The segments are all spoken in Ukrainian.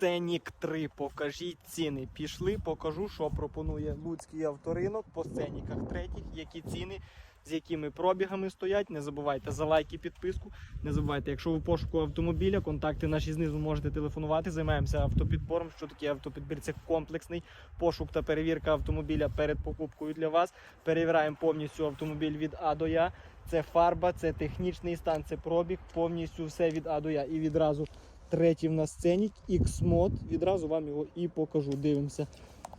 Ценік 3, покажіть ціни. Пішли, покажу, що пропонує Луцький авторинок по сценіках третіх, які ціни, з якими пробігами стоять. Не забувайте за лайк і підписку. Не забувайте, якщо ви в пошуку автомобіля, контакти наші знизу можете телефонувати. Займаємося автопідбором. Що таке автопідбір? Це комплексний пошук та перевірка автомобіля перед покупкою для вас. Перевіряємо повністю автомобіль від А до Я. Це фарба, це технічний стан, це пробіг, повністю все від А до Я. І відразу третій в нас сценік X-Mod. Відразу вам його і покажу. Дивимося.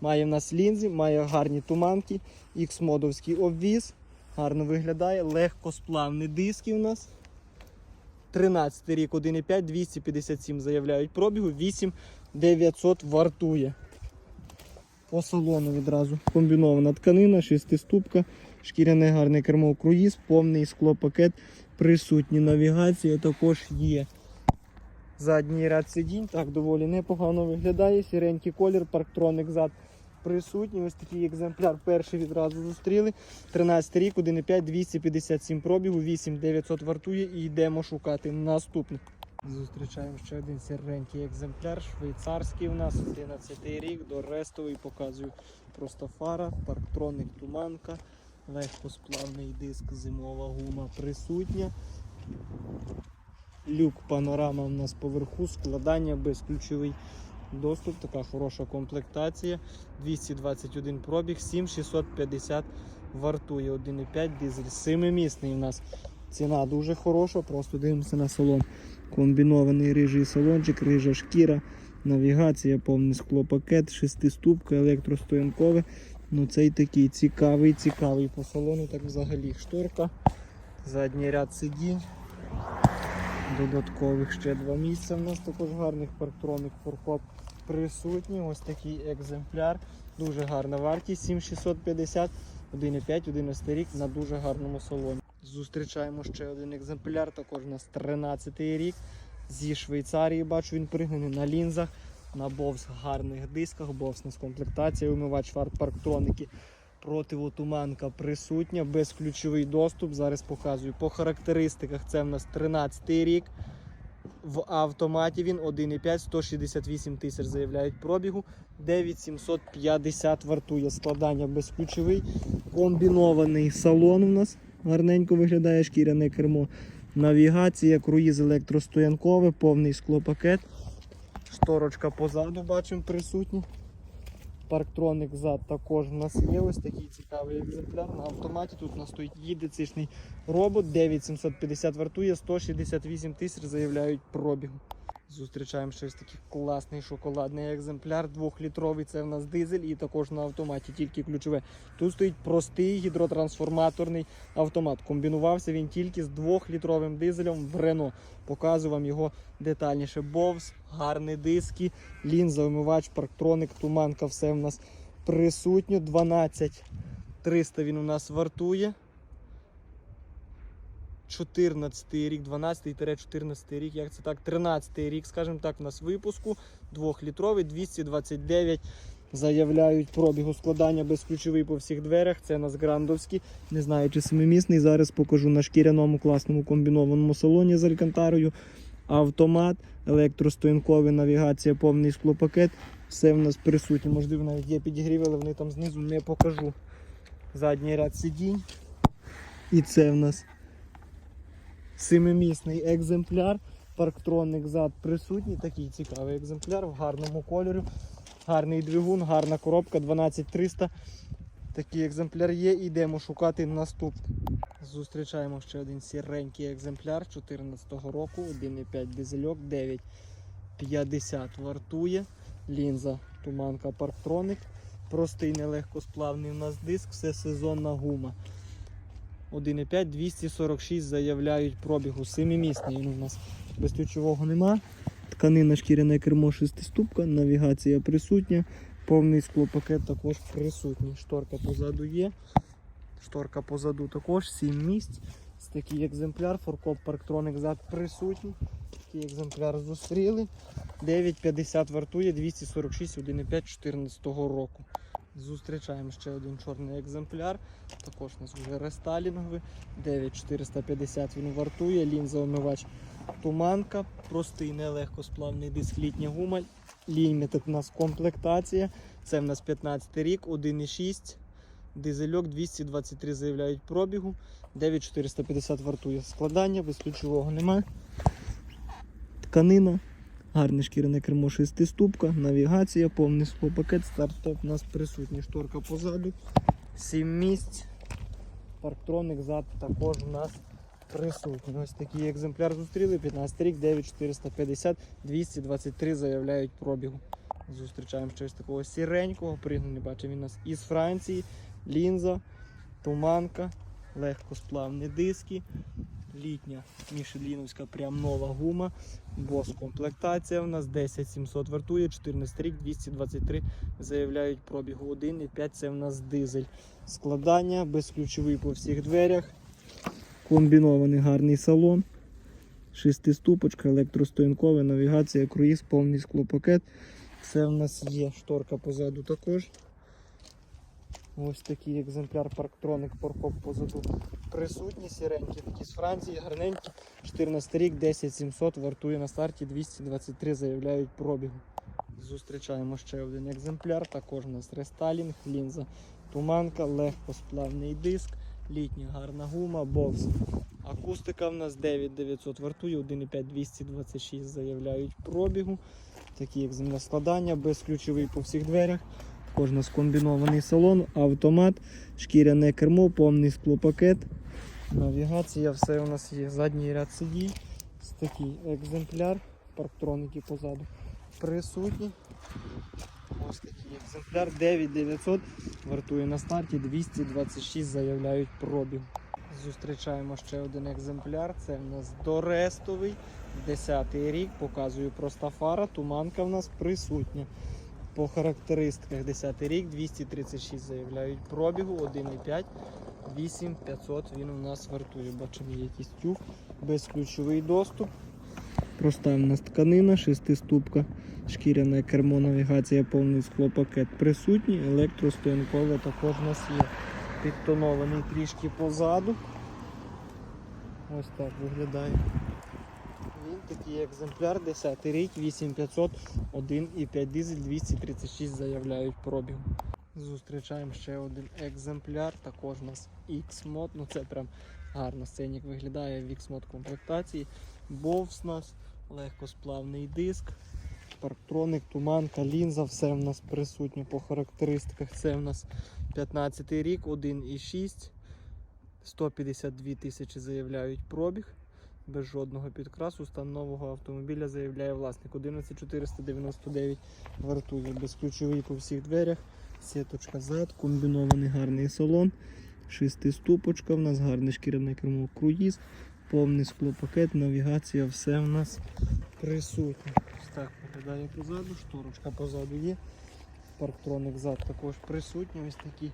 Має в нас лінзи, має гарні туманки, X-модовський обвіз. Гарно виглядає, легкосплавні диски у нас. 13 рік, 1,5, 257 заявляють пробігу, 8900 вартує. По салону відразу комбінована тканина, шестиступка, шкіряне гарне кермо круїз, повний склопакет, присутні навігація також є. Задній ряд сидінь, так доволі непогано виглядає. Сіренький колір, парктроник зад присутній. Ось такий екземпляр перший відразу зустріли. 13 рік, 1,5, 257 пробігу, 8900 вартує і йдемо шукати наступний. Зустрічаємо ще один сіренький екземпляр, швейцарський у нас 11 рік, до рестовий показую просто фара, парктроник туманка, легкосплавний диск, зимова гума присутня. Люк панорама у нас поверху, складання безключовий доступ, така хороша комплектація. 221 пробіг, 7650 вартує 1,5 дизель. Семимісний у нас ціна дуже хороша, просто дивимося на салон. Комбінований рижий салончик, рижа шкіра, навігація, повний склопакет, шестиступка, електростоянкове. Ну цей такий цікавий, цікавий по салону, так взагалі шторка. Задній ряд сидінь. Додаткових ще два місця. У нас також гарних парктроник форкоп присутні. Ось такий екземпляр. Дуже гарна вартість. 7650, 1,5, 11 рік на дуже гарному салоні. Зустрічаємо ще один екземпляр, також у нас 13 рік. Зі Швейцарії бачу, він пригнаний на лінзах, на бовс гарних дисках, бовс з комплектація, умивач фар парктроники. Противотуманка присутня, безключовий доступ. Зараз показую. По характеристиках це в нас 13 рік. В автоматі він 1,5, 168 тисяч заявляють пробігу. 9750 вартує складання безключовий. Комбінований салон у нас. Гарненько виглядає шкіряне кермо. Навігація, круїз електростоянкове, повний склопакет. Шторочка позаду бачимо присутня. Парктроник зад також у нас є ось такий цікавий екземпляр на автоматі. Тут у нас стоїть єдицичний робот, 9750 вартує, 168 тисяч заявляють пробігу. Зустрічаємо ще ось такий класний шоколадний екземпляр, 2-літровий, це в нас дизель і також на автоматі, тільки ключове. Тут стоїть простий гідротрансформаторний автомат. Комбінувався він тільки з 2-літровим дизелем в Рено. Показую вам його детальніше. Бовс, гарні диски, лінза, омивач, парктроник, туманка, все в нас присутньо. 12 300 він у нас вартує. 14 рік, 12-14 рік, як це так, 13 рік, скажімо так, у нас випуску, 2-літровий, 229 заявляють пробігу складання безключовий по всіх дверях. Це нас грандовський, не знаю чи семимісний. Зараз покажу на шкіряному класному комбінованому салоні з алькантарою. Автомат, електростоянковий, навігація, повний склопакет. Все в нас присутнє. Можливо, навіть є підігрів, але вони там знизу не покажу. Задній ряд сидінь. І це в нас семимісний екземпляр. Парктроник зад присутній. Такий цікавий екземпляр в гарному кольорі. Гарний двигун, гарна коробка 12300. Такий екземпляр є. Йдемо шукати наступний. Зустрічаємо ще один сіренький екземпляр 2014 року. 1,5 дизельок, 9,50 вартує. Лінза, туманка, парктроник. Простий нелегкосплавний у нас диск, все сезонна гума. 1,5, 246 заявляють пробігу. Семимісний він у нас без ключового нема. Тканина шкіряне кермо шестиступка, навігація присутня, повний склопакет також присутній. Шторка позаду є. Шторка позаду також, 7 місць. Такий екземпляр, форкоп парктроник зад присутній. Такий екземпляр зустріли. 9,50 вартує, 246, 1,5 14 року. Зустрічаємо ще один чорний екземпляр. Також у нас вже рестайлінговий. 9450 він вартує. Лінза омивач туманка. Простий нелегкосплавний диск літня гума. Limited у нас комплектація. Це в нас 15 рік, 1,6. Дизельок 223 заявляють пробігу. 9450 вартує складання, без ключового немає. Тканина, гарне шкіряне кермо 6 ступка, навігація, повний склопакет, старт-стоп у нас присутній, шторка позаду, 7 місць. Парктроник зад також у нас присутній. Ось такий екземпляр зустріли. 15 рік, 9450, 223 заявляють пробігу. Зустрічаємо щось такого сіренького, пригнаний, бачимо він у нас із Франції, лінза, туманка, легкосплавні диски, літня мішеліновська прям нова гума, бос комплектація у нас 10700 вартує, 14 рік, 223 заявляють пробігу 1,5 це в нас дизель. Складання безключовий по всіх дверях. Комбінований гарний салон. Шестиступочка, електростоянкова, навігація, круїз, повний склопакет. Це в нас є шторка позаду також. Ось такий екземпляр парктроник паркоп позаду присутній, сіренький, такі з Франції, гарненькі. 14 рік, 10700, вартує на старті 223, заявляють пробігу. Зустрічаємо ще один екземпляр, також у нас рестайлінг, лінза, туманка, легкосплавний диск, літня гарна гума, бокс. Акустика в нас 9900 вартує, 1,5 226 заявляють пробігу. Такі екземпляр складання, безключовий по всіх дверях. Також у нас комбінований салон, автомат, шкіряне кермо, повний склопакет, навігація, все у нас є. Задній ряд. Ось такий екземпляр, парктроники позаду присутні. Ось такий екземпляр 9900 вартує на старті 226 заявляють пробіг. Зустрічаємо ще один екземпляр. Це в нас дорестовий. 10 рік. Показую проста фара. Туманка в нас присутня. По характеристиках 10 рік, 236 заявляють пробігу, 1,5, 8500 він у нас вартує. Бачимо, якийсь тюк, безключовий доступ. Проста в нас тканина, шестиступка, шкіряне кермо, навігація, повний склопакет присутній, електростоянкове також у нас є. Підтонований трішки позаду. Ось так виглядає. Такий екземпляр, 10 рік, 8500, 1,5 дизель, 236 заявляють пробіг. Зустрічаємо ще один екземпляр, також у нас X-мод, ну це прям гарно сценік виглядає в X-мод комплектації. Бовс у нас, легкосплавний диск, парктроник, туманка, лінза, все в нас присутнє по характеристиках. Це в нас 15 рік, 1,6, 152 тисячі заявляють пробіг без жодного підкрасу. Стан нового автомобіля заявляє власник. 11499 вартує безключовий по всіх дверях. Сіточка зад, комбінований гарний салон. Шестиступочка, в нас гарне шкіряне кермо круїз, повний склопакет, навігація, все в нас присутнє. Так виглядає позаду, шторочка позаду є. Парктроник зад також присутній. Ось такий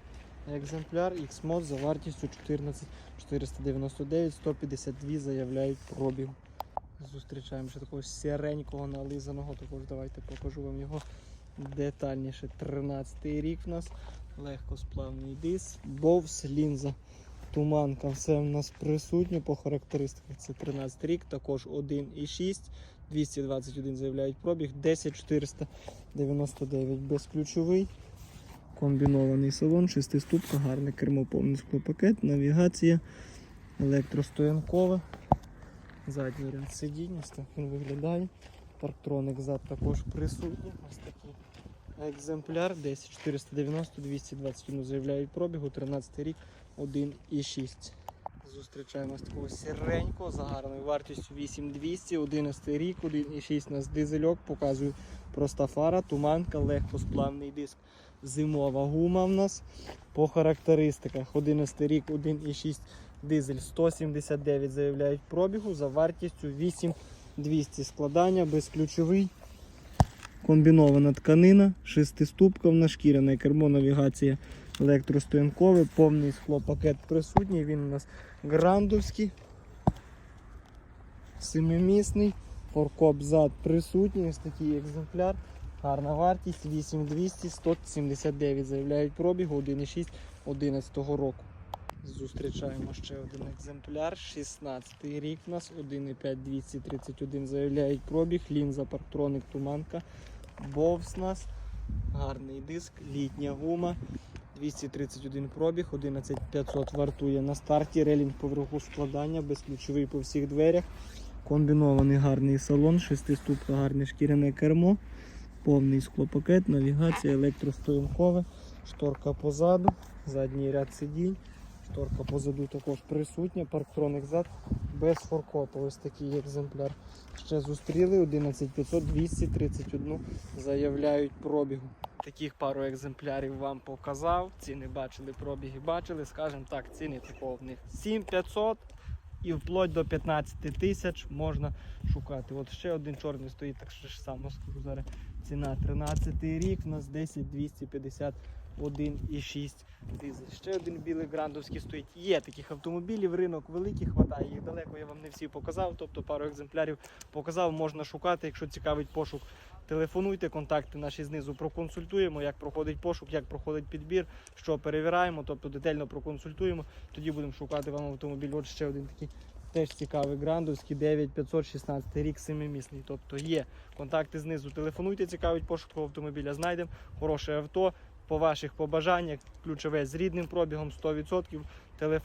екземпляр X-Mod за вартістю 14 499, 152 заявляють пробіг. Зустрічаємо ще такого сіренького нализаного, також давайте покажу вам його детальніше. 13 рік в нас, легкосплавний диск, бовс, лінза, туманка, все в нас присутнє по характеристиках. Це 13 рік, також 1,6, 221 заявляють пробіг, 10499 безключовий. Комбінований салон, шестиступка, гарне кермо, повний склопакет, навігація, електростоянкове. Задній ряд сидіння, так він виглядає. Парктроник зад також присутній. Ось такий екземпляр, 10490, 221 заявляють пробігу, 13 рік, 1,6. Зустрічаємо з такого сіренького за гарною вартістю 8200, 11 рік, 1,6 у нас дизельок, показую проста фара, туманка, легкосплавний диск. Зимова гума в нас по характеристиках 11 рік, 1,6 дизель 179 заявляють пробігу за вартістю 8200 складання, безключовий. Комбінована тканина, шестиступка в нас шкіряне кермо, навігація електростоянкове, повний склопакет присутній. Він у нас грандовський, семимісний, форкоп зад присутній, ось такий екземпляр. Гарна вартість 8200 179 заявляють пробігу 1,6 11 року. Зустрічаємо ще один екземпляр. 16 рік у нас 1,5 231 заявляють пробіг, лінза, парктроник, туманка, Бовс нас. Гарний диск, літня гума. 231 пробіг, 11500 вартує на старті, релінг поверху складання, безключовий по всіх дверях. Комбінований гарний салон, шестиступка, гарне шкіряне кермо, повний склопакет, навігація, електростоянкове, шторка позаду, задній ряд сидінь, шторка позаду також присутня, парктроник зад без форкопу. Ось такий екземпляр. Ще зустріли 11500 231 заявляють пробігу. Таких пару екземплярів вам показав. Ціни бачили, пробіги бачили. Скажімо так, ціни такого в них 7500 і вплоть до 15 тисяч можна шукати. От ще один чорний стоїть, так що ж само скажу зараз. Ціна 13 рік, у нас 10 251,6 дизель. Ще один білий грандовський стоїть. Є таких автомобілів, ринок великий, хватає їх далеко. Я вам не всі показав. Тобто пару екземплярів показав, можна шукати. Якщо цікавить пошук, телефонуйте, контакти наші знизу проконсультуємо, як проходить пошук, як проходить підбір, що перевіряємо, тобто детально проконсультуємо. Тоді будемо шукати вам автомобіль. От ще один такий. Теж цікавий грандовський 9516 рік семимісний. Тобто є контакти знизу. Телефонуйте, цікавить пошуку автомобіля. Знайдемо хороше авто по ваших побажаннях. Ключове з рідним пробігом 100%. Телефон